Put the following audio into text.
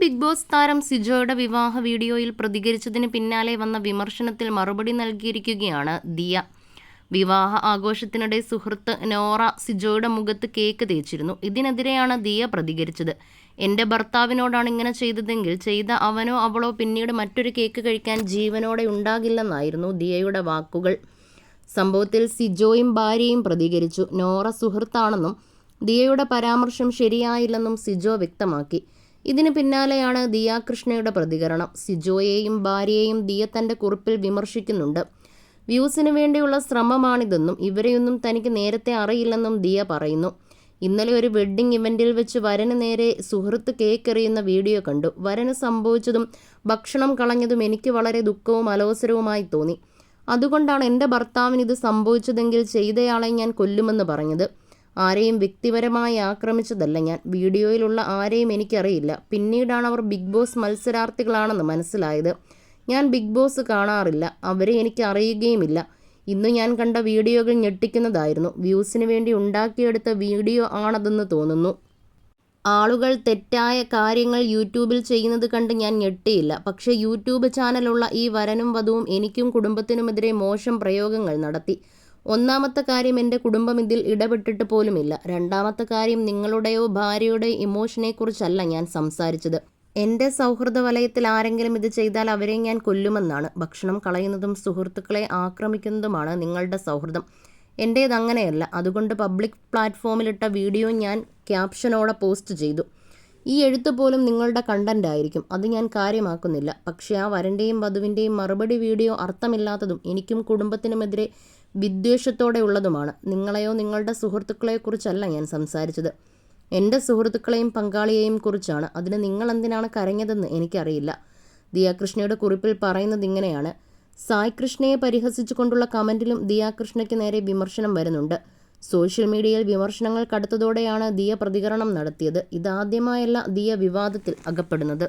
Big boss താരം സിജോയുടെ വിവാഹ വീഡിയോയിൽ പ്രതികരിച്ചതിന് പിന്നാലെ വന്ന വിമർശനത്തിൽ മറുപടി നൽകിയിരിക്കുകയാണ് ദിയ. വിവാഹ ആഘോഷത്തിനിടെ സുഹൃത്ത് നോറ സിജോയുടെ മുഖത്ത് കേക്ക് തേച്ചിരുന്നു. ഇതിനെതിരെയാണ് ദിയ പ്രതികരിച്ചത്. എന്റെ ഭർത്താവിനോടാണ് ഇങ്ങനെ ചെയ്തതെങ്കിൽ ചെയ്ത അവനോ അവളോ പിന്നീട് മറ്റൊരു കേക്ക് കഴിക്കാൻ ജീവനോടെ ഉണ്ടാകില്ലെന്നായിരുന്നു ദിയയുടെ വാക്കുകൾ. സംഭവത്തിൽ സിജോയും ഭാര്യയും പ്രതികരിച്ചു. നോറ സുഹൃത്താണെന്നും ദിയയുടെ പരാമർശം ശരിയായില്ലെന്നും സിജോ വ്യക്തമാക്കി. ഇതിന് പിന്നാലെയാണ് ദിയ കൃഷ്ണയുടെ പ്രതികരണം. സിജോയെയും ഭാര്യയെയും ദിയ തന്റെ കുറിപ്പിൽ വിമർശിക്കുന്നുണ്ട്. വ്യൂസിന് വേണ്ടിയുള്ള ശ്രമമാണിതെന്നും ഇവരെയൊന്നും തനിക്ക് നേരത്തെ അറിയില്ലെന്നും ദിയ പറയുന്നു. ഇന്നലെ ഒരു വെഡ്ഡിംഗ് ഇവന്റിൽ വെച്ച് വരന് നേരെ സുഹൃത്ത് കേക്ക് എറിയുന്ന വീഡിയോ കണ്ടു. വരന് സംഭവിച്ചതും ഭക്ഷണം കളഞ്ഞതും എനിക്ക് വളരെ ദുഃഖവും അലോസരവുമായി തോന്നി. അതുകൊണ്ടാണ് എന്റെ ഭർത്താവിന് ഇത് സംഭവിച്ചതെങ്കിൽ ചെയ്തയാളെ ഞാൻ കൊല്ലുമെന്ന് പറഞ്ഞത്. ആരെയും വ്യക്തിപരമായി ആക്രമിച്ചതല്ല ഞാൻ. വീഡിയോയിലുള്ള ആരെയും എനിക്കറിയില്ല. പിന്നീടാണ് അവർ ബിഗ് ബോസ് മത്സരാർത്ഥികളാണെന്ന് മനസ്സിലായത്. ഞാൻ ബിഗ് ബോസ് കാണാറില്ല. അവരെ എനിക്ക് അറിയുകയുമില്ല. ഇന്ന് ഞാൻ കണ്ട വീഡിയോകൾ ഞെട്ടിക്കുന്നതായിരുന്നു. വ്യൂസിന് വേണ്ടി ഉണ്ടാക്കിയെടുത്ത വീഡിയോ ആണതെന്ന് തോന്നുന്നു. ആളുകൾ തെറ്റായ കാര്യങ്ങൾ യൂട്യൂബിൽ ചെയ്യുന്നത് കണ്ട് ഞാൻ ഞെട്ടിയില്ല. പക്ഷേ യൂട്യൂബ് ചാനലുള്ള ഈ വരനും വധുവും എനിക്കും കുടുംബത്തിനുമെതിരെ മോശം പ്രയോഗങ്ങൾ നടത്തി. ഒന്നാമത്തെ കാര്യം എന്റെ കുടുംബം ഇതിൽ ഇടപെട്ടിട്ട് പോലുമില്ല. രണ്ടാമത്തെ കാര്യം നിങ്ങളുടെയോ ഭാര്യയുടെയോ ഇമോഷനെക്കുറിച്ചല്ല ഞാൻ സംസാരിച്ചത്. എന്റെ സൗഹൃദ വലയത്തിൽ ആരെങ്കിലും ഇത് ചെയ്താൽ അവരെ ഞാൻ കൊല്ലുമെന്നാണ്. ഭക്ഷണം കളയുന്നതും സുഹൃത്തുക്കളെ ആക്രമിക്കുന്നതുമാണ് നിങ്ങളുടെ സൗഹൃദം. എന്റേത് അങ്ങനെയല്ല അതുകൊണ്ട് പബ്ലിക് പ്ലാറ്റ്ഫോമിലിട്ട വീഡിയോ ഞാൻ ക്യാപ്ഷനോടെ പോസ്റ്റ് ചെയ്തു. ഈ എഴുത്ത് പോലും നിങ്ങളുടെ കണ്ടന്റ് ആയിരിക്കും. അത് ഞാൻ കാര്യമാക്കുന്നില്ല. പക്ഷേ ആ വരന്റെയും വധുവിന്റെയും മറുപടി വീഡിയോ അർത്ഥമില്ലാത്തതും എനിക്കും കുടുംബത്തിനുമെതിരെ വിദ്വേഷത്തോടെ ഉള്ളതുമാണ്. നിങ്ങളെയോ നിങ്ങളുടെ സുഹൃത്തുക്കളെയോ കുറിച്ചല്ല ഞാൻ സംസാരിച്ചത്. എന്റെ സുഹൃത്തുക്കളെയും പങ്കാളിയെയും കുറിച്ചാണ്. അതിന് നിങ്ങൾ എന്തിനാണ് കരഞ്ഞതെന്ന് എനിക്കറിയില്ല. ദിയാകൃഷ്ണയുടെ കുറിപ്പിൽ പറയുന്നത് ഇങ്ങനെയാണ്. സായ് കൃഷ്ണയെ പരിഹസിച്ചുകൊണ്ടുള്ള കമന്റിലും ദിയാകൃഷ്ണയ്ക്ക് നേരെ വിമർശനം വരുന്നുണ്ട്. സോഷ്യൽ മീഡിയയിൽ വിമർശനങ്ങൾ കടുത്തതോടെയാണ് ദിയ പ്രതികരണം നടത്തിയത്. ഇതാദ്യമായല്ല ദിയ വിവാദത്തിൽ അകപ്പെടുന്നത്.